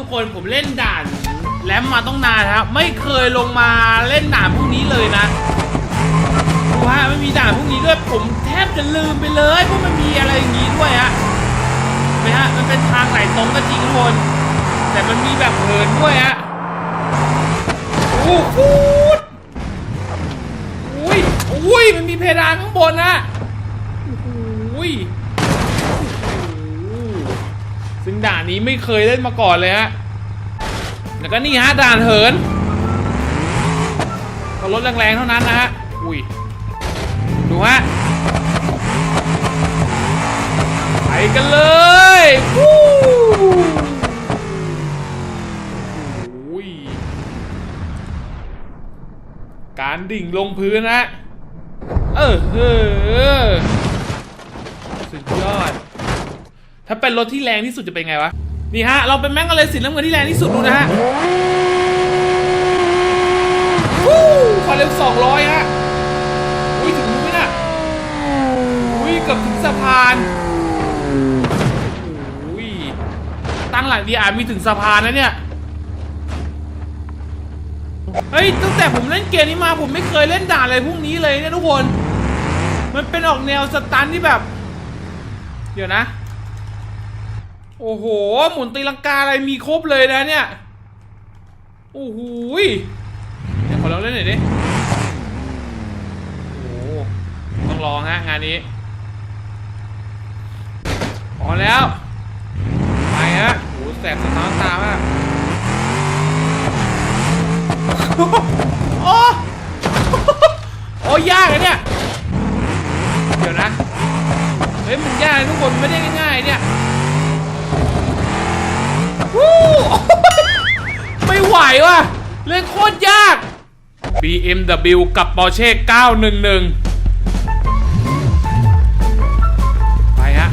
ทุกคนผมเล่นด่านแลมมาต้องนานครับ ไม่เคยลงมาเล่นด่านพวกนี้เลยนะดูฮะไม่มีด่านพวกนี้ด้วยผมแทบจะลืมไปเลยว่ามันมีอะไรอย่างนี้ด้วยฮะไหมฮะมันเป็นทางไหลตรงก็จริงทุกคนแต่มันมีแบบเหินด้วยฮะโอ้โหอุ้ยอุ้ยมันมีเพดานข้างบนนะโอ้โหย ด่านนี้ไม่เคยเล่นมาก่อนเลยฮะแล้วก็นี่ฮะด่านเหินก็รถแรงๆเท่านั้นนะฮะ อุ้ย ดูฮะ ไปกันเลยวู้โอ้ย การดิ่งลงพื้นนะ เออเออสุดยอด ถ้าเป็นรถที่แรงที่สุดจะเป็นไงวะ นี่ฮะ เราเป็นแม็กกาเลสินน้ำเงินที่แรงที่สุดดูนะฮะวู้ความเร็ว200ฮะ อุ้ยถึงดูไหมน่ะ อุ้ยเกือบถึงสะพานอุ้ยตั้งหลังดีอาร์มีถึงสะพานนะเนี่ย เฮ้ย ตั้งแต่ผมเล่นเกมนี้มาผมไม่เคยเล่นด่านอะไรพวกนี้เลยเนี่ยทุกคน มันเป็นออกแนวสตันที่แบบ เดี๋ยวนะ โอ้โห หมุนตีลังกาอะไรมีครบเลยนะเนี่ย โอ้โหเดี๋ยวขอลองเล่นหน่อยดิ โอ้ต้องลองฮะงานนี้พอแล้ว ไปฮะโอ้หแสบสะท้อนตามากโอ้โอ้ยากอะเนี่ย เดี๋ยวนะ เฮ้ยมันยากทุกคนไม่ได้ง่ายๆเนี่ย วู้ไม่ไหวว่ะ เล่นโคตรยาก BMW กับ Porsche 911 ไปฮะ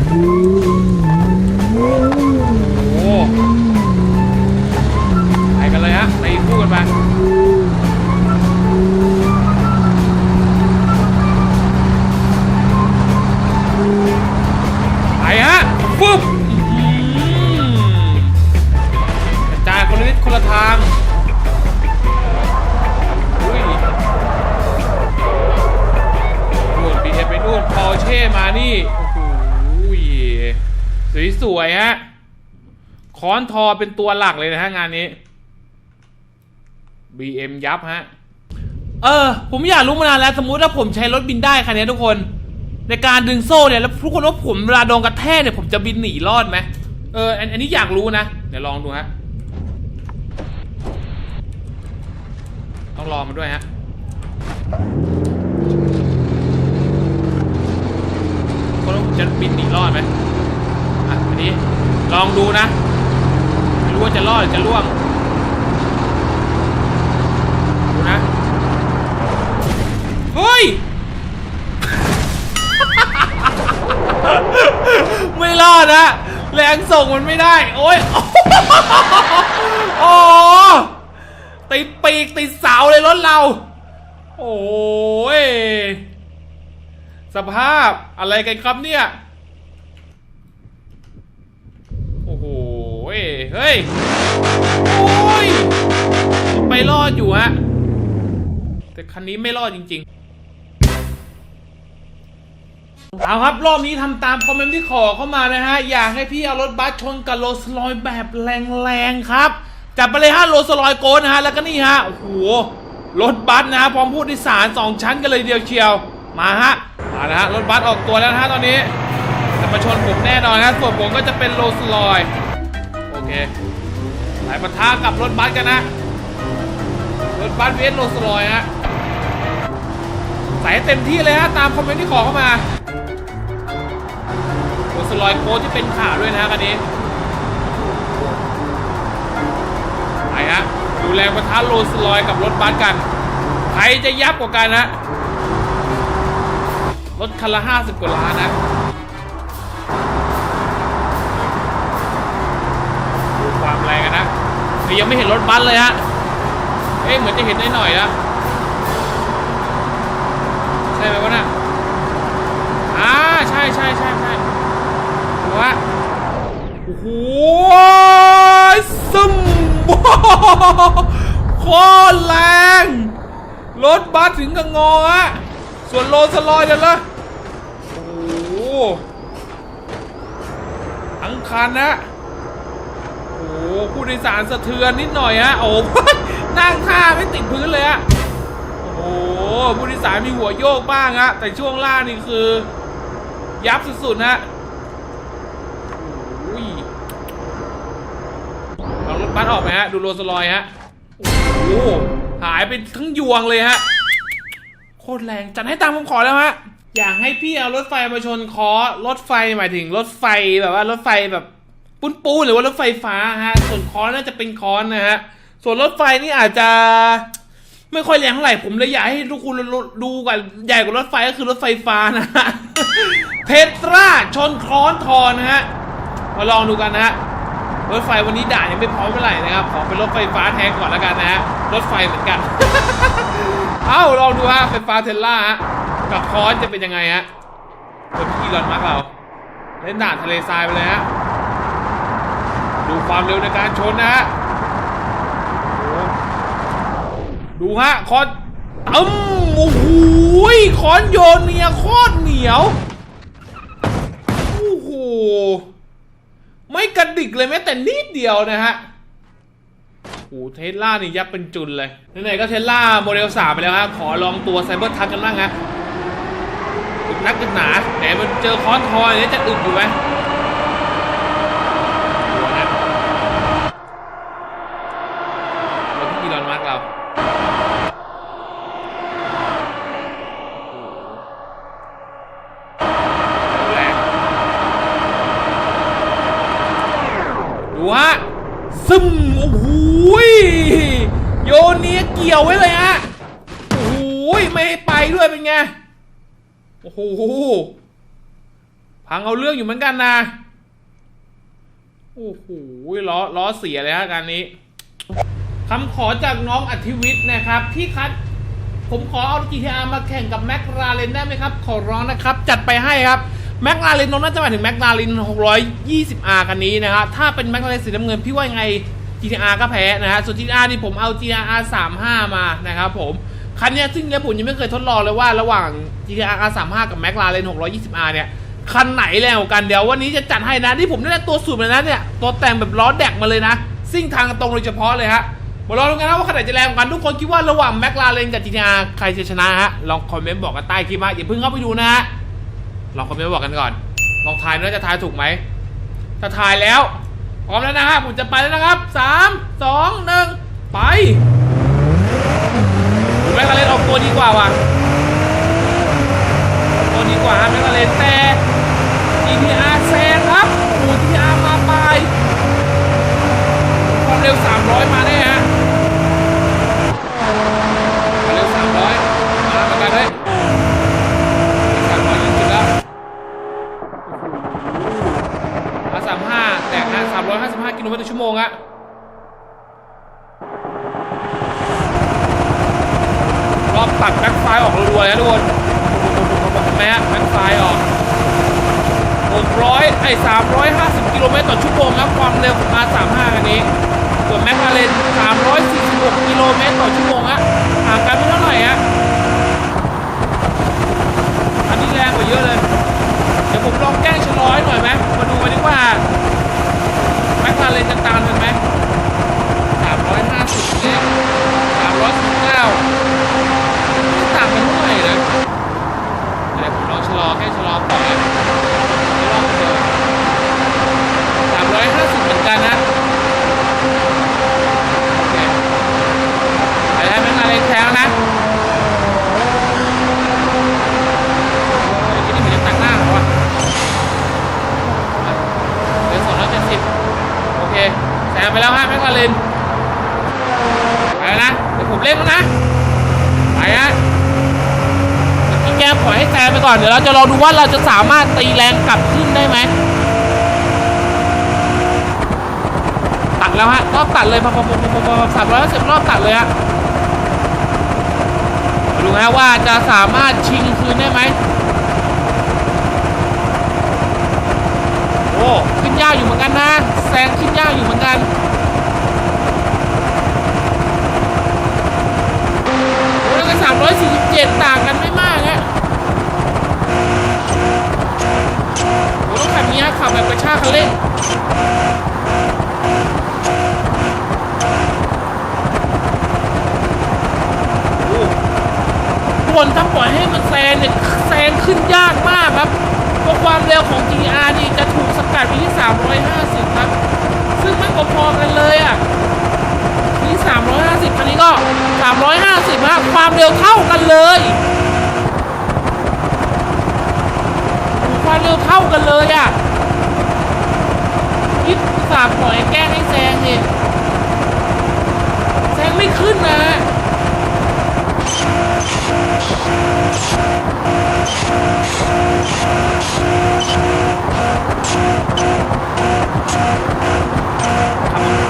วยฮะค้อนทอเป็นตัวหลักเลยนะฮะงานนี้ BM ยับฮะ เออ ผมอยากรู้มานานแล้ว สมมุติถ้าผมใช้รถบินได้คันนี้ทุกคน ในการดึงโซ่เนี่ยแล้วทุกคนว่าผมเวลาโดนกระแทกเนี่ยผมจะบินหนีรอดไหมเอออันนี้อยากรู้นะ เดี๋ยวลองดูฮะ ต้องลองมันด้วยฮะคนว่าผมจะบินหนีรอดไหม นี้ ลองดูนะ ไม่รู้ว่าจะรอดหรือจะล่วง ดูนะ เฮ้ย ไม่รอดนะ แรงส่งมันไม่ได้ โอ้ยโอ้ติดปีกติดเสาเลยรถเรา โอ้ยสภาพอะไรกันครับเนี่ย โอ้โห เฮ้ยเฮ้ย โอ้ย ไปรอดอยู่ฮะ แต่คันนี้ไม่รอดจริงๆ เอาครับ รอบนี้ทำตามคอมเมนต์ที่ขอเข้ามานะฮะ อยากให้พี่เอารถบัสชนกับโรลส์รอยแบบแรงๆครับ จับไปเลยฮะโรลส์รอยโกนนะฮะ แล้วก็นี่ฮะ โอ้โห รถบัสนะฮะพร้อมผู้โดยสารสองชั้นกันเลยเดียวเชียว มาฮะ มานะฮะ รถบัสออกตัวแล้วฮะตอนนี้จะมาชนผมแน่นอนฮะส่วนผมก็จะเป็นโรลส์รอย เคไหลปะทะกับรถบัสกันนะ รถบัสเวสโรลส์รอยฮะใส่เต็มที่เลยฮะตามคอมเมนต์ที่ขอเข้ามาโรลส์รอยโค้ที่เป็นข่าวด้วยนะฮะคันนี้ไปฮะดูแรงประทะโรลส์รอยกับรถบัสกัน ใครจะยับกว่ากันฮะรถคันละห้าสิบกว่าล้านนะ แต่ยังไม่เห็นรถบัสเลยฮะ เอ๊ะเหมือนจะเห็นได้หน่อยนะใช่ไหมวะน่ะอ่าใช่ใช่ใช่ใช่วะโอ้โหซึมบอโคตแรง รถบัสถึงกับงอฮะ ส่วนโรสลอยเดินละโอ้อังคารนะ โอ้โหผู้โดยสารสะเทือนนิดหน่อยฮะโอ้นั่งท่าไม่ติดพื้นเลยฮะโอ้โหผู้โดยสารมีหัวโยกบ้างฮะแต่ช่วงล่างนี่คือ ยับสุดๆฮะโอ้ยลองรถบัสออกไหมฮะดูโรลสลอยฮะโอ้โหหายไปทั้งยวงเลยฮะโคตรแรงจัดให้ตามผมขอแล้วฮะอยากให้พี่เอารถไฟมาชนคอรถไฟหมายถึงรถไฟแบบว่ารถไฟแบบ ปุ้นปูนหรือว่ารถไฟฟ้าฮะ ส่วนคอนน่าจะเป็นคอนนะฮะ ส่วนรถไฟนี่อาจจะ ไม่ค่อยแรงเท่าไหร่ผมเลยอยากให้ทุกคนดูกันใหญ่กว่ารถไฟก็คือรถไฟฟ้านะฮะเทตราชนคอนทอนนะฮะ มาลองดูกันนะฮะ รถไฟวันนี้ด่านยังไม่พร้อมเท่าไหร่นะครับ ขอเป็นรถไฟฟ้าแทนก่อนแล้วกันนะฮะ รถไฟเหมือนกัน เอ้าลองดูฮะไฟฟ้าเทสลาฮะ กับคอนจะเป็นยังไงฮะบนที่รอนมากเราเล่นด่านทะเลทรายไปเลยฮะ ดูความเร็วในการชนนะฮะดูฮะคอนตึ้มโอ้โหคอนโยนเนียโคตรเหนียวโอ้โหไม่กระดิกเลยแม้แต่นิดเดียวนะฮะโอ้เทสลานี่ยับเป็นจุนเลยไหนๆก็เทสลาโมเดล3ไปแล้วฮะขอลองตัวไซเบอร์ทักกันบ้างฮะอึดนักอึดหนาไหนมันเจอคอนทอยเนี่ยจะอึดอยู่ไหม ซึมโอ้โหยโยนเนี้ยเกี่ยวไว้เลยฮะโอ้โหยไม่ให้ไปด้วยเป็นไงโอ้โหพังเอาเรื่องอยู่เหมือนกันนะโอ้โหล้อล้อเสียเลยฮะการนี้คำขอจากน้องอธิวิทย์นะครับ พี่คัดผมขอเอา GTR มาแข่งกับแม c ลาเรนได้ไหมครับ ขอร้องนะครับ จัดไปให้ครับ แม c ลาเรนน้องน่าจะหมายถึงแม c ลาเรน 620R คันนี้นะครับถ้าเป็นแม c ลาเรนสีน้ำเงินพี่ว่ายังไง GTR ก็แพ้นะฮะส่วน GTR นี่ผมเอา GTR 35 มานะครับผมคันนี้ซึ่งเนี่ยผมยังไม่เคยทดลองเลยว่าระหว่าง GTR 35 กับ McLaren 620R เนี่ย คันไหนแรงกว่ากันเดี๋ยววันนี้จะจัดให้นะที่ผมได้ตัวสูตรมาแล้วเนี่ย ตัวแต่งแบบล้อแดกมาเลยนะ ซิ่งทางตรงโดยเฉพาะเลยฮะมาลองดูกันนะว่าคันไหนจะแรงกว่ากัน ทุกคนคิดว่าระหว่าง McLaren กับ GTR ใครจะชนะฮะลองคอมเมนต์บอกกันใต้คลิปฮะอย่าเพิ่งเข้าไปดูนะฮะ ลองคอมเมนต์บอกกันก่อน ลองทายนะจะทายถูกไหมถ้าทายแล้ว พร้อมแล้วนะฮะผมจะไปแล้วนะครับสามสองหนึ่งไปแม็กลาเรนออกตัวดีกว่าว่ะตัวดีกว่าแม็กลาเรนแต่ GTR แซงครับอ้ GTR มาปลายความเร็ว 300 มาแน่ฮะความเร็ว 300 มาเหมือนกันเลย300ยิ่งสุดแล้ว มาสามห้าแตกนะสามร้อยห้าสิบห้า กิโลเมตรต่อชั่วโมงอะรอบตัดแบ็คไฟออกรัวๆเลยนะทุกคนเห็นไหมฮะแบ็คไฟออกหกร้อยไอ้สามร้อยห้าสิบกิโลเมตรต่อชั่วโมงครับความเร็วของ R35 คันนี้ ส่วนแมคลาเรนสามร้อยสี่สิบหกกิโลเมตรต่อชั่วโมงอะห่างกันไม่เท่าไหร่ฮะอันนี้แรงกว่าเยอะเลย เดี๋ยวผมลองแกล้งชะลอให้หน่อยไหมมาดูกันดีกว่า แม็กลาเรนจะตางๆนไหมสามร้อยห้าสิบเองสามร้อยสิบเก้าต่างกันเท่าไหร่นะเดี๋ยวผมลองชะลอแค่ชะลอก่อนนะไม่ลองเดินสามร้อยห้าสิบเหมือนกันนะโอเคไปแล้วแม็กลาเรนแทงแล้วนะเฮ้ยที่นี่เหมือนจะตักหน้าเหรอวะ เหลือสองร้อยเจ็ดสิบโอเคแซงไปแล้วฮะแม็กลาเรนไปแล้วนะ เดี๋ยวผมเล่นแล้วนะ ไปฮะเมื่อกี้แกปล่อยให้แซงไป ก่อนเดี๋ยวเราจะลองดูว่าเราจะสามารถตีแรงกลับขึ้นได้ไหมตัดแล้วฮะรอบตัดเลยพอพอพอพอพอสามร้อยสิบรอบตัดเลยฮะมาดูฮะว่าจะสามารถชิงคืนได้ไหมโอ้ขึ้นยากอยู่เหมือนกันนะแซงขึ้นยากอยู่เหมือนกันโอ้แล้วก็สามเห็นต่างกันไม่มาก โอ้ต้องขับอย่างนี้ขับแบบกระชากคันเร่งคนถ้าปล่อยให้มันแซงเนี่ยแซงขึ้นยากมากครับเพราะความเร็วของ GR นี่จะถูกสกัดไปที่ 350 ครับ ซึ่งไม่พอๆกันเลยอะนี่350คันนี้ก็ 350ฮะความเร็วเท่ากันเลย ความเร็วเท่ากันเลยอะนี่สามปล่อยแกล้งให้แซงเนี่ยแซงไม่ขึ้นนะ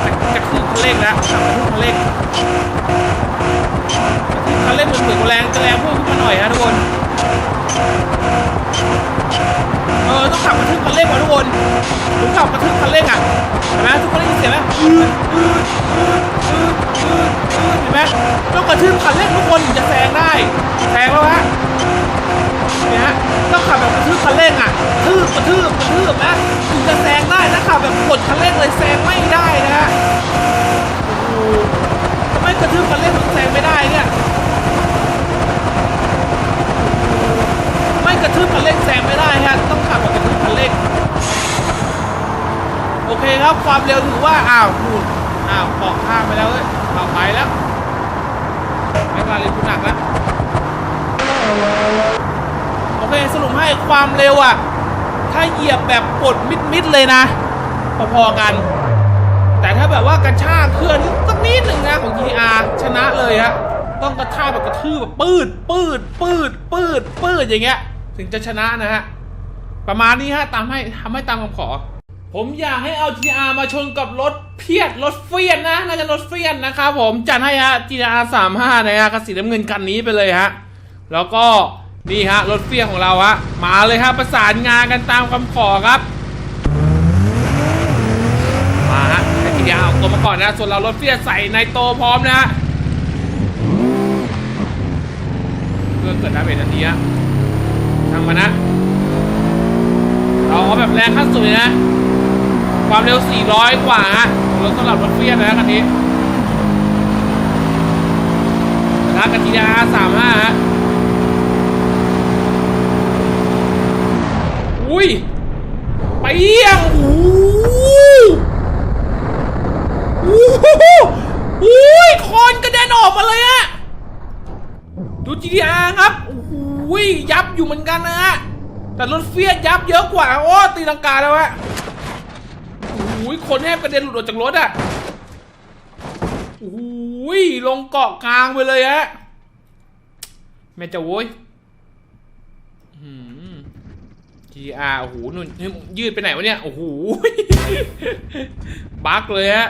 ขับจะขึ้นคันเร่งแล้วขับมาขึ้นคันเร่งคันเร่งเหมือนเหมือนแรงจะแรงเพิ่มขึ้นมาหน่อยฮะทุกคนเออต้องขับกระทึกคันเร่งก่อนทุกคนผมขับกระทึกคันเร่งอะเห็นไหมทุกคนได้ยินเสียงไหมอืดอืดอืด ต้องกระทึกคันเร่งทุกคนถึงจะแซงได้แซงแล้วฮะเนี่ยฮะต้องขับแบบกระทึกคันเร่งอะกระทืบกระทืบกระทืบนะถึงจะแซงได้ถ้าขับแบบกดคันเร่งเลยแซงไม่ได้นะฮะโอ้โหทำไมกระทืบคันเร่งถึงแซงไม่ได้เนี่ยไม่กระทืบคันเร่งแซงไม่ได้ฮะต้องขับแบบกระทืบคันเร่งโอเคครับความเร็วถือว่าอ้าวพูดอ้าวเกาะข้ามไปแล้วเว้ยเอาไปแล้ว ไม่ว่าเลยคุณหนักล้วโอเคสรุปให้ความเร็วอะ ถ้าเหยียบแบบกดมิดๆเลยนะ พอๆกัน แต่ถ้าแบบว่ากระชากเคลื่อนสักนิดหนึ่งนะของ GR ชนะเลยฮะต้องกระชากแบบกระทืบแบบปืดปืดปืดปืดปืดอย่างเงี้ย ถึงจะชนะนะฮะ ประมาณนี้ฮะตามให้ทำให้ตามคำขอ ผมอยากให้เอา GR มาชนกับรถเพียดรถเฟียนนะ น่าจะรถเฟียนนะครับผมจัดให้ฮะ GR 35นะฮะกระสีน้ำเงินคันนี้ไปเลยฮะ แล้วก็นี่ฮะรถเฟียนของเราฮะ มาเลยฮะประสานงานกันตามคำขอครับ มาฮะให้ทีเดียวเอาตัวมาก่อนนะ ส่วนเรารถเฟียสใส่ในโตพร้อมนะฮะเพื่อเกิดดาเมจทันทีฮะทางมานะ เราเอาแบบแรงขั้นสุดเลยนะ ความเร็ว 400 กว่าฮะรถสำหรับรถเฟียสนะคันนี้นะกันทีเดียว35ฮะ อุ้ย ไปเยี่ยงโอ้หโอ้โหอุ้ยคอนกระเด็นออกมาเลยอะดู GTR ครับโอ้โหยับอยู่เหมือนกันนะฮะ แต่รถเฟียสยับเยอะกว่า โอ้ตีลังกาแล้วฮะ อ้โหคนแทบกระเด็นหลุดออกจากรถอะโอ้โหลงเกาะกลางไปเลยฮะแม่เจะโว้ยอื้อหือ GR โอ้โหนุ่นยืดไปไหนวะเนี่ย โอ้โหบักเลยฮะ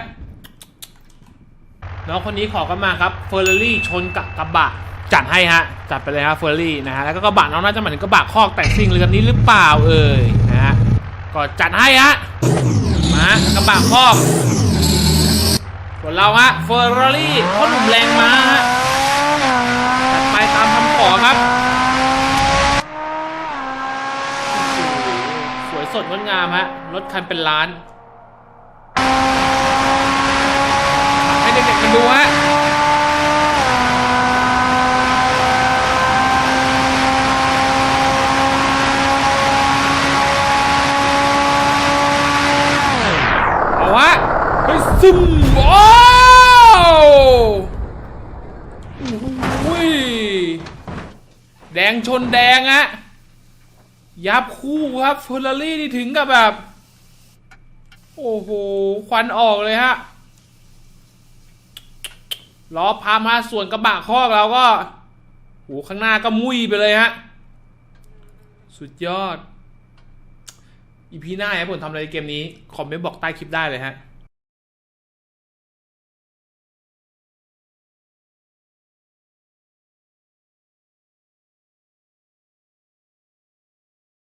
น้องคนนี้ขอกันมาครับเฟอร์รารี่ชนกับกระบะจัดให้ฮะ จัดไปเลยฮะเฟอร์รารี่นะฮะ แล้วก็กระบะน้องน่าจะหมายถึงกระบะคอกแต่งซิ่งเรือนี้หรือเปล่าเอ่ยนะฮะ ก็จัดให้ฮะ มากระบะคอกส่วนเราฮะเฟอร์รารี่พ่อหนุ่มแรงมาฮะจัดไปตามคำขอครับ สวยสดงดงามฮะรถคันเป็นล้าน ให้เด็กๆมาดูฮะ เอาวะไปซึมว้าวโอ้ยแดงช นแดงอะยับคู่ครับเฟอร์รารี่นี่ถึงกับแบบ โอ้โห ควันออกเลยฮะล้อพามาส่วนกระบะคอกเราก็โหข้างหน้าก็มุยไปเลยฮะ สุดยอด อีพีหน้าครับผมทำอะไรเกมนี้ คอมเมนต์บอกใต้คลิปได้เลยฮะ